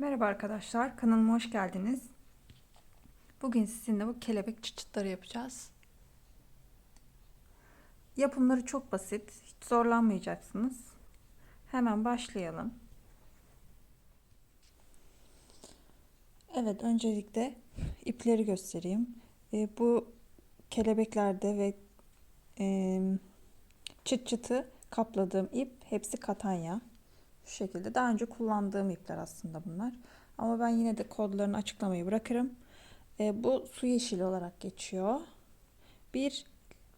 Merhaba arkadaşlar, kanalıma hoş geldiniz. Bugün sizinle bu kelebek çıçıtları yapacağız. Yapımları çok basit, hiç zorlanmayacaksınız. Hemen başlayalım. Evet, öncelikle ipleri göstereyim. E, bu kelebeklerde ve e, çıt çıtı kapladığım ip hepsi katanya. Şu şekilde. Daha önce kullandığım ipler aslında bunlar. Ama ben yine de kodlarını açıklamayı bırakırım. E, bu su yeşili olarak geçiyor. Bir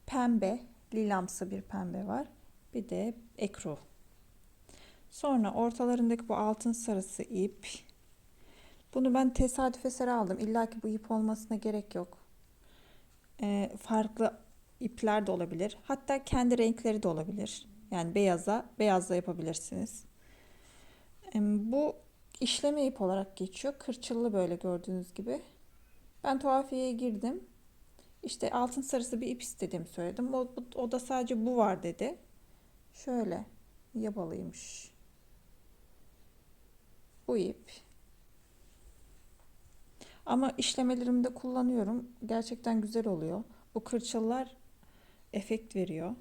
pembe, lilamsı bir pembe var. Bir de ekru. Sonra ortalarındaki bu altın sarısı ip. Bunu ben tesadüf eseri aldım. İlla ki bu ip olmasına gerek yok. E, farklı ipler de olabilir. Hatta kendi renkleri de olabilir. Yani beyaza, beyazla yapabilirsiniz. Bu işleme ip olarak geçiyor. Kırçıllı böyle gördüğünüz gibi. Ben tuhafiyeye girdim. İşte altın sarısı bir ip istedim söyledim. O, o da sadece bu var dedi. Şöyle yabalıymış. Bu ip. Ama işlemelerimde kullanıyorum. Gerçekten güzel oluyor. Bu kırçıllar efekt veriyor.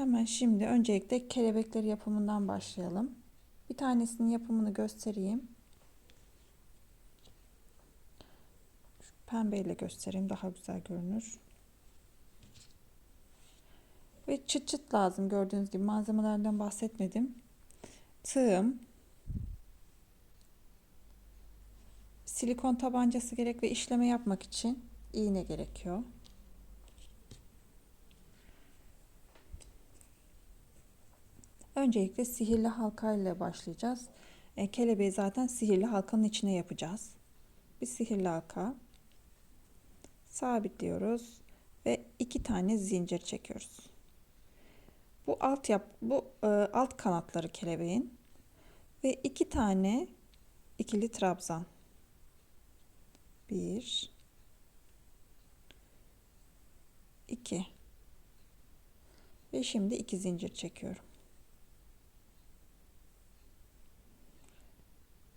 Hemen şimdi öncelikle kelebekleri yapımından başlayalım. Bir tanesinin yapımını göstereyim. Şu pembeyle göstereyim daha güzel görünür. Ve çıt çıt lazım gördüğünüz gibi malzemelerden bahsetmedim. Tığım, silikon tabancası gerek ve işleme yapmak için iğne gerekiyor. Öncelikle sihirli halka ile başlayacağız. E, kelebeği zaten sihirli halkanın içine yapacağız. Bir sihirli halka sabitliyoruz ve iki tane zincir çekiyoruz. Bu alt yap bu e, alt kanatları kelebeğin ve iki tane ikili trabzan. Bir, iki ve şimdi iki zincir çekiyorum.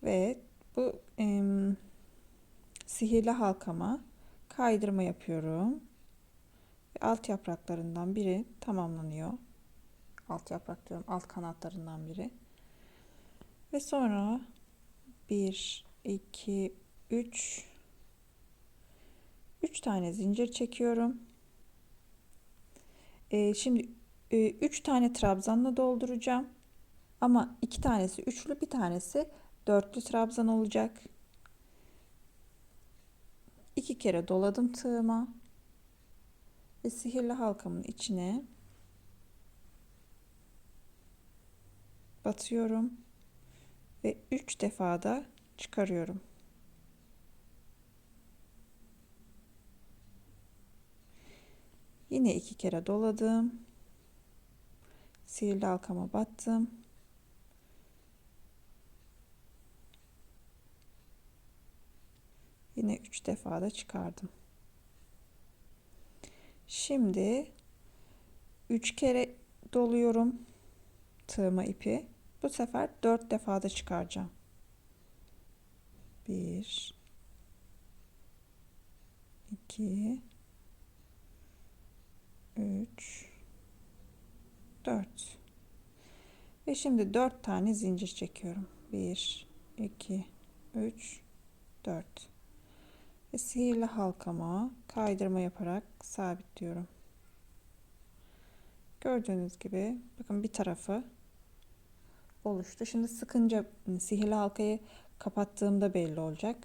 Ve bu e, sihirli halkama kaydırma yapıyorum. Ve alt yapraklarından biri tamamlanıyor. Alt yaprak diyorum, alt kanatlarından biri. Ve sonra 1, 2, 3 3 tane zincir çekiyorum. Ee, şimdi 3 e, tane trabzanla dolduracağım. Ama iki tanesi üçlü, bir tanesi dörtlü trabzan olacak. İki kere doladım tığıma ve sihirli halkamın içine batıyorum ve üç defa da çıkarıyorum. Yine iki kere doladım. Sihirli halkama battım. Yine 3 defa da çıkardım. Şimdi 3 kere doluyorum tığıma ipi. Bu sefer 4 defa da çıkaracağım. 1 2 3 4 ve şimdi 4 tane zincir çekiyorum. 1 2 3 4 ve sihirli halkama kaydırma yaparak sabitliyorum. Gördüğünüz gibi bakın bir tarafı oluştu. Şimdi sıkınca sihirli halkayı kapattığımda belli olacak.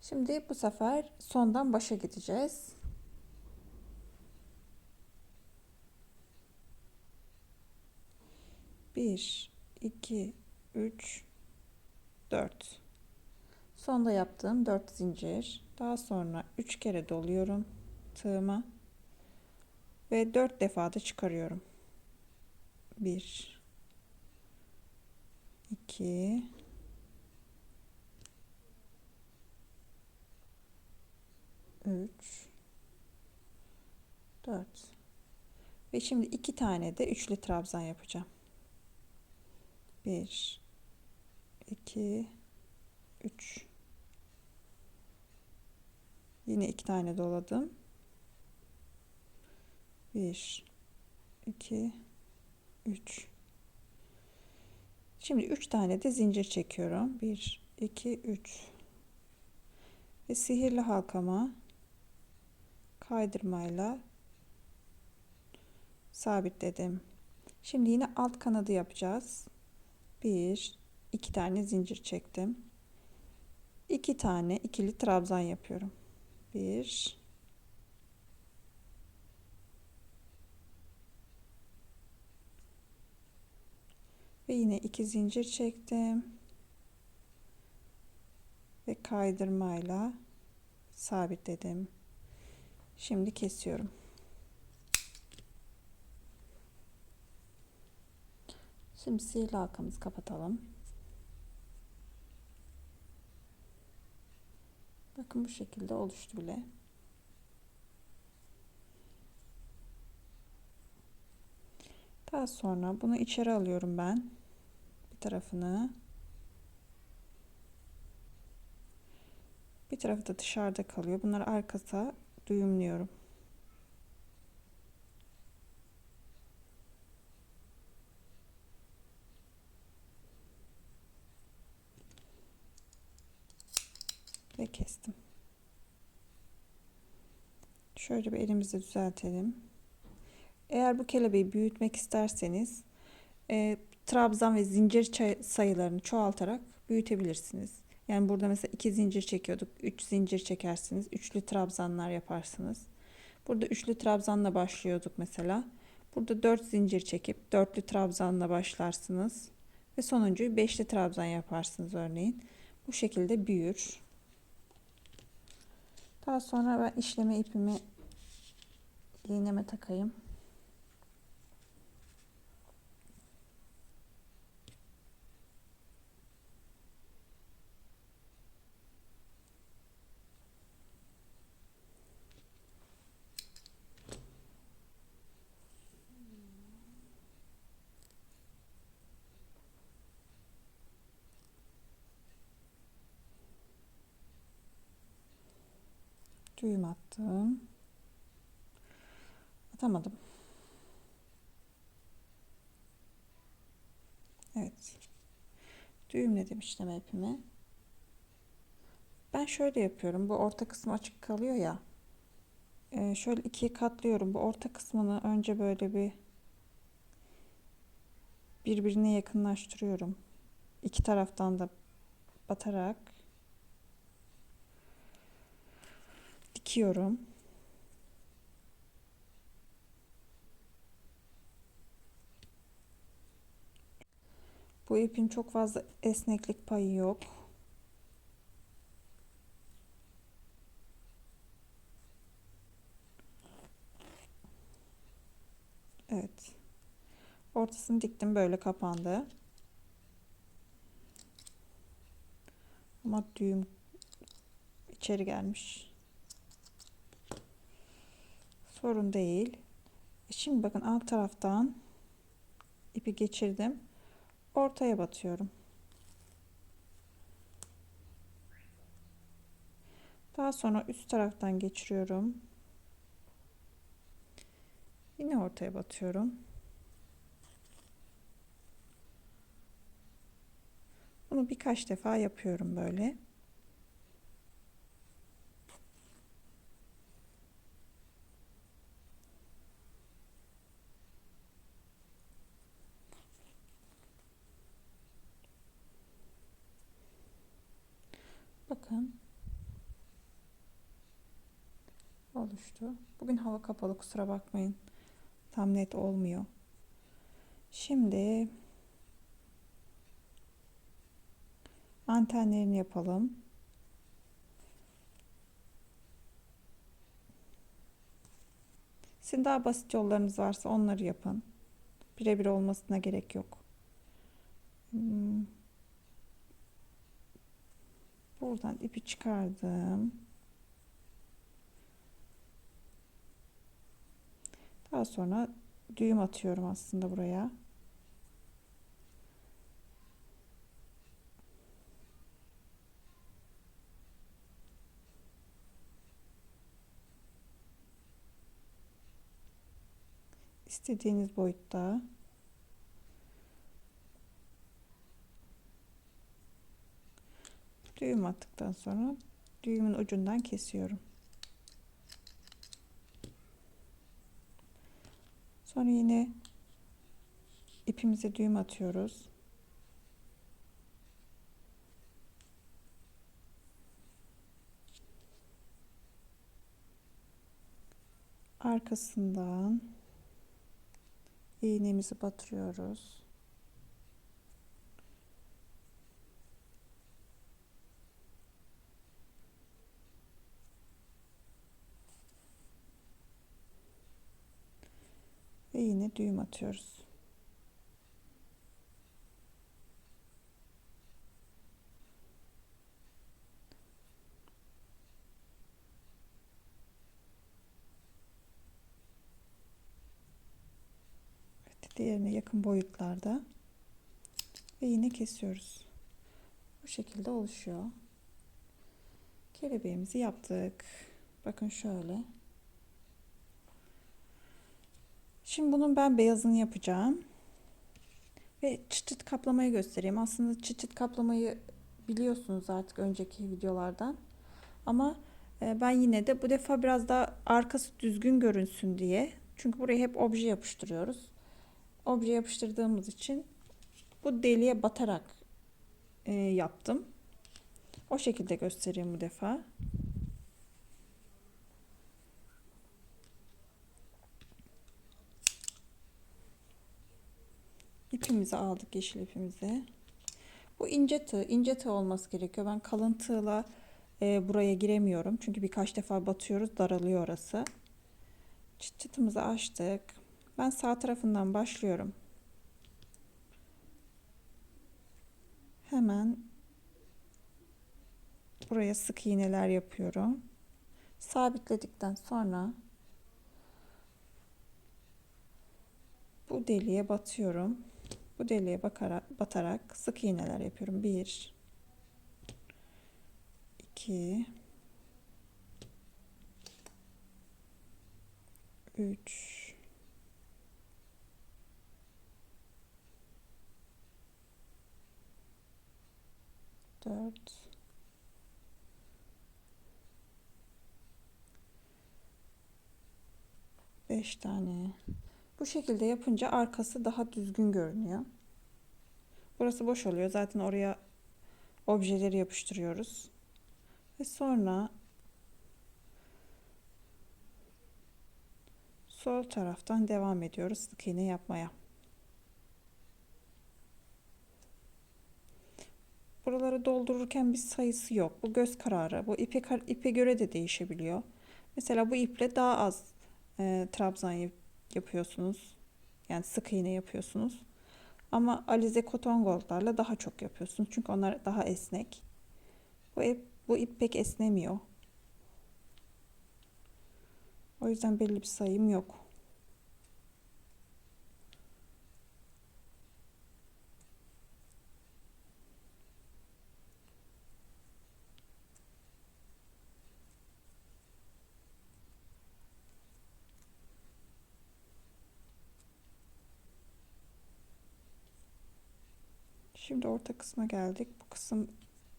Şimdi bu sefer sondan başa gideceğiz. Bir, iki, üç, dört. Sonda yaptığım 4 zincir. Daha sonra 3 kere doluyorum tığıma ve 4 defa da çıkarıyorum. 1 2 3 4 ve şimdi iki tane de üçlü trabzan yapacağım. 1 2 3 Yine iki tane doladım. 1 2 3 Şimdi 3 tane de zincir çekiyorum. 1 2 3 ve sihirli halkama kaydırmayla sabitledim. Şimdi yine alt kanadı yapacağız. 1 2 tane zincir çektim. 2 tane ikili trabzan yapıyorum. 1 ve yine iki zincir çektim ve kaydırmayla sabitledim. Şimdi kesiyorum. Şimdi sihirli halkamızı kapatalım. Bakın bu şekilde oluştu bile. Daha sonra bunu içeri alıyorum ben. Bir tarafını. Bir tarafı da dışarıda kalıyor. Bunları arkasına düğümlüyorum. Ve kestim. Şöyle bir elimizle düzeltelim. Eğer bu kelebeği büyütmek isterseniz e, trabzan ve zincir sayılarını çoğaltarak büyütebilirsiniz. Yani burada mesela iki zincir çekiyorduk. Üç zincir çekersiniz. Üçlü trabzanlar yaparsınız. Burada üçlü trabzanla başlıyorduk mesela. Burada dört zincir çekip dörtlü trabzanla başlarsınız. Ve sonuncuyu beşli trabzan yaparsınız örneğin. Bu şekilde büyür. Daha sonra ben işleme ipimi iğneme takayım. Düğüm attım. Atamadım. Evet. Düğümledim işlem ipimi. Ben şöyle yapıyorum. Bu orta kısmı açık kalıyor ya. Ee, şöyle ikiye katlıyorum. Bu orta kısmını önce böyle bir birbirine yakınlaştırıyorum. İki taraftan da batarak dikiyorum. Bu ipin çok fazla esneklik payı yok. Evet. Ortasını diktim böyle kapandı. Ama düğüm içeri gelmiş. Sorun değil. E şimdi bakın alt taraftan ipi geçirdim. Ortaya batıyorum. Daha sonra üst taraftan geçiriyorum. Yine ortaya batıyorum. Bunu birkaç defa yapıyorum böyle. Bakın. Oluştu. Bugün hava kapalı kusura bakmayın. Tam net olmuyor. Şimdi antenlerini yapalım. Sizin daha basit yollarınız varsa onları yapın. Birebir olmasına gerek yok. Hmm. Buradan ipi çıkardım. Daha sonra düğüm atıyorum aslında buraya. istediğiniz boyutta düğüm attıktan sonra düğümün ucundan kesiyorum. Sonra yine ipimize düğüm atıyoruz. Arkasından iğnemizi batırıyoruz. Düğüm atıyoruz. Evet, diğerine yakın boyutlarda ve yine kesiyoruz. Bu şekilde oluşuyor. Kelebeğimizi yaptık. Bakın şöyle. Şimdi bunun ben beyazını yapacağım. Ve çıt çıt kaplamayı göstereyim. Aslında çıt çıt kaplamayı biliyorsunuz artık önceki videolardan. Ama e, ben yine de bu defa biraz daha arkası düzgün görünsün diye. Çünkü buraya hep obje yapıştırıyoruz. Obje yapıştırdığımız için bu deliğe batarak e, yaptım. O şekilde göstereyim bu defa. İpimizi aldık yeşil ipimizi. Bu ince tığ, ince tığ olması gerekiyor. Ben kalın tığla e, buraya giremiyorum. Çünkü birkaç defa batıyoruz, daralıyor orası. Çıt çıtımızı açtık. Ben sağ tarafından başlıyorum. Hemen buraya sık iğneler yapıyorum. Sabitledikten sonra bu deliğe batıyorum. Bu deliğe bakarak, batarak sık iğneler yapıyorum. 1 2 3 4 5 tane bu şekilde yapınca arkası daha düzgün görünüyor. Burası boş oluyor. Zaten oraya objeleri yapıştırıyoruz. Ve sonra sol taraftan devam ediyoruz sık iğne yapmaya. Buraları doldururken bir sayısı yok. Bu göz kararı. Bu ipe, ipe göre de değişebiliyor. Mesela bu iple daha az e, trabzan yapıyorsunuz. Yani sık iğne yapıyorsunuz. Ama alize koton goldlarla daha çok yapıyorsunuz. Çünkü onlar daha esnek. Bu ip, bu ip pek esnemiyor. O yüzden belli bir sayım yok. Şimdi orta kısma geldik. Bu kısım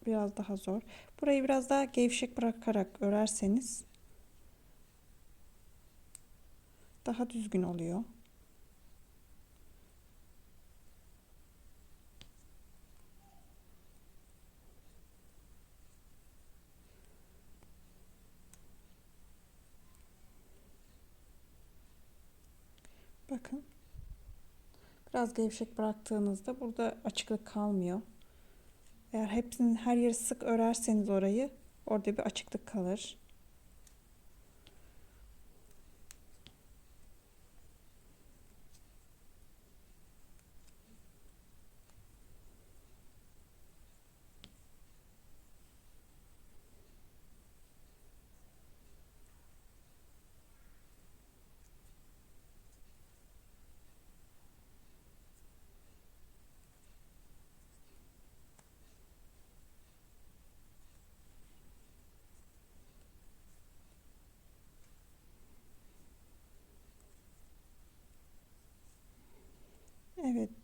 biraz daha zor. Burayı biraz daha gevşek bırakarak örerseniz daha düzgün oluyor. Bakın. Biraz gevşek bıraktığınızda burada açıklık kalmıyor. Eğer hepsinin her yeri sık örerseniz orayı orada bir açıklık kalır.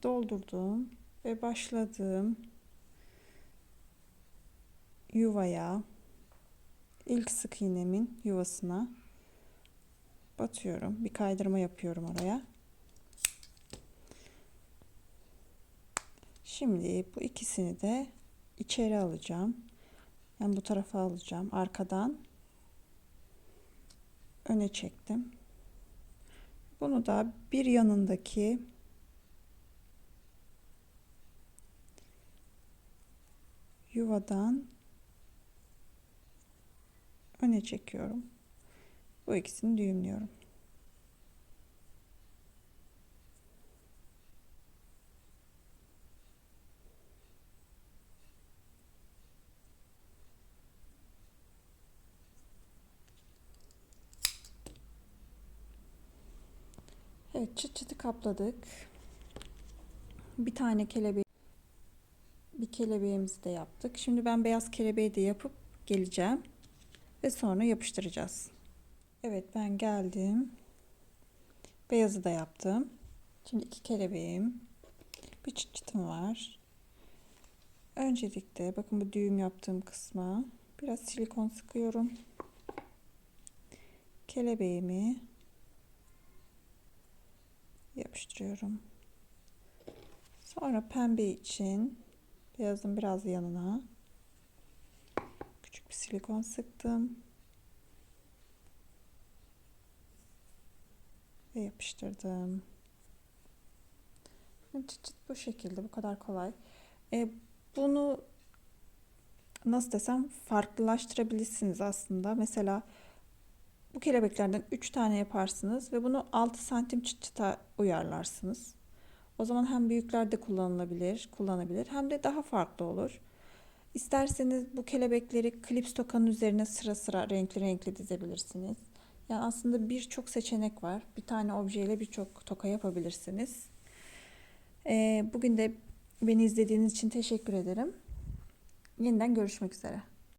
Doldurdum ve başladım yuvaya ilk sık iğnemin yuvasına batıyorum. Bir kaydırma yapıyorum oraya. Şimdi bu ikisini de içeri alacağım. Yani bu tarafa alacağım. Arkadan öne çektim. Bunu da bir yanındaki yuvadan öne çekiyorum. Bu ikisini düğümlüyorum. Evet çıt çıtı kapladık. Bir tane kelebeği bir kelebeğimizi de yaptık. Şimdi ben beyaz kelebeği de yapıp geleceğim ve sonra yapıştıracağız. Evet ben geldim. Beyazı da yaptım. Şimdi iki kelebeğim. Bir çıt çıtım var. Öncelikle bakın bu düğüm yaptığım kısma biraz silikon sıkıyorum. Kelebeğimi yapıştırıyorum. Sonra pembe için beyazın biraz yanına küçük bir silikon sıktım. Ve yapıştırdım. Çıt çıt bu şekilde bu kadar kolay. E, bunu nasıl desem farklılaştırabilirsiniz aslında. Mesela bu kelebeklerden 3 tane yaparsınız ve bunu 6 santim çıt çıta uyarlarsınız. O zaman hem büyüklerde kullanılabilir, kullanabilir hem de daha farklı olur. İsterseniz bu kelebekleri klips tokanın üzerine sıra sıra renkli renkli dizebilirsiniz. Yani aslında birçok seçenek var. Bir tane objeyle birçok toka yapabilirsiniz. Ee, bugün de beni izlediğiniz için teşekkür ederim. Yeniden görüşmek üzere.